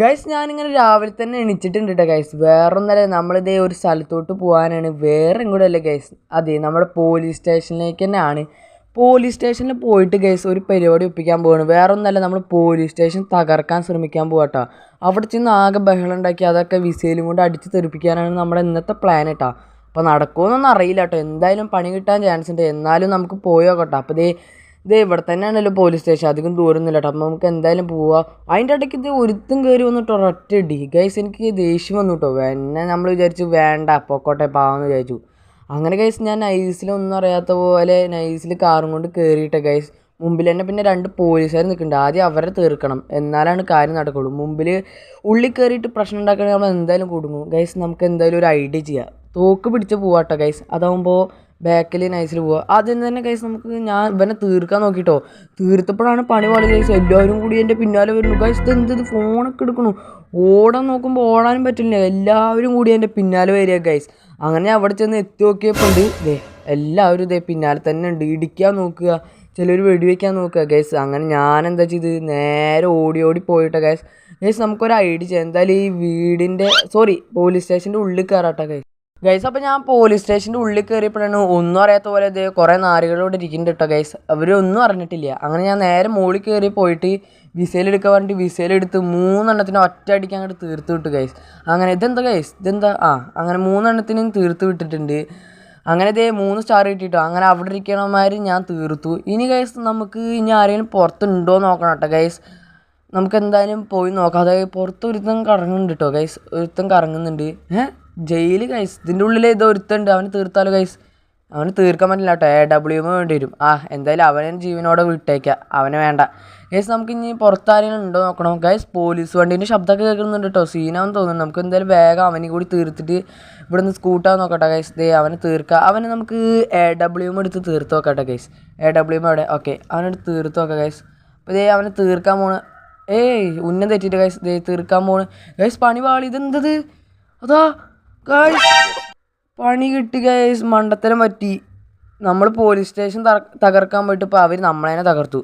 Guys ഞാനിങ്ങനെ രാവിലെ തന്നെ എണിച്ചിട്ടുണ്ട് കേട്ടോ ഗൈസ് വേറെ ഒന്നല്ല നമ്മളിതേ ഒരു സ്ഥലത്തോട്ട് പോകാനാണ് വേറെ ഇങ്ങോട്ടും അല്ല ഗൈസ് അതെ നമ്മുടെ പോലീസ് സ്റ്റേഷനിലേക്ക് തന്നെയാണ്. പോലീസ് സ്റ്റേഷനിൽ പോയിട്ട് ഗൈസ് ഒരു പരിപാടി ഒപ്പിക്കാൻ പോവാണ്. വേറൊന്നല്ല നമ്മൾ പോലീസ് സ്റ്റേഷൻ തകർക്കാൻ ശ്രമിക്കാൻ പോവാട്ടോ അവിടെ ചെന്ന് ആകെ ബഹളം ഉണ്ടാക്കി അതൊക്കെ വിസയിലും കൊണ്ട് അടിച്ച് തെറിപ്പിക്കാനാണ് നമ്മുടെ ഇന്നത്തെ പ്ലാൻ കേട്ടോ അപ്പോൾ നടക്കുമെന്നൊന്നും അറിയില്ല കേട്ടോ എന്തായാലും പണി കിട്ടാൻ ചാൻസ് ഉണ്ട്. എന്നാലും നമുക്ക് പോയോക്കട്ടോ അപ്പോൾ ദേ ഇത് ഇവിടെ തന്നെയാണല്ലോ പോലീസ് സ്റ്റേഷൻ അധികം ദൂരമൊന്നുമില്ല അപ്പോൾ നമുക്ക് എന്തായാലും പോവാം. അതിന്റെ ഇടയ്ക്ക് ഇത് ഒരുത്തും കയറി വന്നിട്ട് ഒരൊറ്റ ഇടി ഗൈസ് എനിക്ക് ദേഷ്യം വന്നു കേട്ടോ എന്നെ നമ്മൾ വിചാരിച്ചു വേണ്ട പൊക്കോട്ടെ പാവെന്ന് വിചാരിച്ചു. അങ്ങനെ ഗൈസ് ഞാൻ നൈസിലൊന്നും അറിയാത്ത പോലെ നൈസിൽ കാറും കൊണ്ട് കയറിയിട്ട് ഗൈസ് മുമ്പിൽ തന്നെ പിന്നെ രണ്ട് പോലീസുകാർ നിൽക്കുന്നുണ്ട്. ആദ്യം അവരെ തീർക്കണം. എന്നാലാണ് കാര്യം നടക്കുള്ളൂ. മുമ്പിൽ ഉള്ളിൽ കയറിയിട്ട് പ്രശ്നം ഉണ്ടാക്കണമെങ്കിൽ നമ്മൾ എന്തായാലും കുടുങ്ങും. ഗൈസ് നമുക്ക് എന്തായാലും ഒരു ഐഡിയ ചെയ്യാം. തോക്ക് പിടിച്ച് പോവാട്ടോ ഗൈസ് അതാവുമ്പോൾ ബാക്കിൽ നൈസിൽ പോവുക ആദ്യം തന്നെ കേസ് നമുക്ക് ഞാൻ ഇവനെ തീർക്കാൻ നോക്കിട്ടോ. തീർത്തപ്പോഴാണ് പണി പാടി കേസ് എല്ലാവരും കൂടി എന്റെ പിന്നാലെ വരുന്നു. ഗൈസ് ഇത് എന്ത് ഇത് ഫോണൊക്കെ എടുക്കണു? ഓടാൻ നോക്കുമ്പോൾ ഓടാനും പറ്റില്ല. എല്ലാവരും കൂടി എന്റെ പിന്നാലെ വരിക ഗൈസ് അങ്ങനെ അവിടെ ചെന്ന് എത്തി നോക്കിയപ്പോൾ ഉണ്ട്. ദേ എല്ലാവരും ഇതേ പിന്നാലെ തന്നെ ഉണ്ട്. ഇടിക്കാൻ നോക്കുക. ചിലർ വെടിവെക്കാൻ നോക്കുക ഗൈസ് അങ്ങനെ ഞാൻ എന്താ ചെയ്ത്? നേരെ ഓടി ഓടി പോയിട്ടോ ഗൈസ് ഗൈസ് നമുക്കൊരു ഐഡിയ ചെയ്യാം. എന്തായാലും ഈ വീടിന്റെ സോറി പോലീസ് സ്റ്റേഷന്റെ ഉള്ളിൽ കയറാട്ടോ ഗൈസ് ഗൈസ് അപ്പോൾ ഞാൻ പോലീസ് സ്റ്റേഷന്റെ ഉള്ളിൽ കയറിയപ്പോഴാണ് ഒന്നും അറിയാത്ത പോലെ ഇത് കുറേ നാരുകളോട് ഇരിക്കുന്നുണ്ട് കേട്ടോ ഗൈസ് അവരൊന്നും അറിഞ്ഞിട്ടില്ല. അങ്ങനെ ഞാൻ നേരെ മുകളിൽ കയറി പോയിട്ട് വിസയിലെടുക്കാൻ വിസയിൽ എടുത്ത് മൂന്നെണ്ണത്തിന് ഒറ്റ അടിക്ക് അങ്ങോട്ട് തീർത്ത് വിട്ടു ഗൈസ് അങ്ങനെ ഇതെന്താ ഗൈസ് ഇതെന്താ? ആ അങ്ങനെ മൂന്നെണ്ണത്തിനും തീർത്ത് വിട്ടിട്ടുണ്ട്. അങ്ങനെ ഇതേ മൂന്ന് സ്റ്റാർ കിട്ടിയിട്ടോ അങ്ങനെ അവിടെ ഇരിക്കണമാർ ഞാൻ തീർത്തു. ഇനി ഗൈസ് നമുക്ക് ഇനി ആരെങ്കിലും പുറത്തുണ്ടോ നോക്കണം കേട്ടോ ഗൈസ് നമുക്ക് എന്തായാലും പോയി നോക്കാം. അതായത് പുറത്ത് ഒരുത്തം കറങ്ങുന്നുണ്ട് കേട്ടോ ഗൈസ് ഒരുത്തം കറങ്ങുന്നുണ്ട്. ഏഹ് ജയിൽ കൈസ് ഇതിന്റെ ഉള്ളിൽ ഇത് ഒരുത്തുണ്ട്. അവന് തീർത്താലോ കൈസ് അവന് തീർക്കാൻ പറ്റില്ല കേട്ടോ. എ ഡബ്ല്യു എം വേണ്ടി വരും. ആ എന്തായാലും അവനെ ജീവനോടെ വിട്ടേക്കാം. അവനെ വേണ്ട. ഗൈസ് നമുക്ക് ഇനി പുറത്താരെങ്കിലും ഉണ്ടോ നോക്കണം? ഗൈസ് പോലീസ് വണ്ടീന്റെ ശബ്ദമൊക്കെ കേൾക്കുന്നുണ്ട് കേട്ടോ. സീനാന്ന് തോന്നുന്നു. നമുക്ക് എന്തായാലും വേഗം അവനെ കൂടി തീർത്തിട്ട് ഇവിടെ നിന്ന് സ്കൂട്ടാൻ നോക്കട്ടെ ഗൈസ് ദേ അവനെ തീർക്കുക അവനെ നമുക്ക് എ ഡബ്ല്യു എം എടുത്ത് തീർത്ത് നോക്കട്ടെ ഗൈസ് എ ഡബ്ല്യു എം അവിടെ ഓക്കെ അവനെടുത്ത് തീർത്ത് നോക്കാം ഗൈസ് അപ്പോൾ ദേ അവനെ തീർക്കാൻ പോണ്. ഏയ് ഉന്നം തെറ്റിയിട്ട് ഗൈസ് ദേ തീർക്കാൻ പോണ്. ഗൈസ് പണി പാളി. ഇതെന്തത്? അതാ. പണി കിട്ടി ഗൈസ് മണ്ടത്തരം പറ്റി. നമ്മൾ പോലീസ് സ്റ്റേഷൻ തകർക്കാൻ പോയിട്ട് ഇപ്പോൾ അവർ നമ്മളതിനെ തകർത്തു.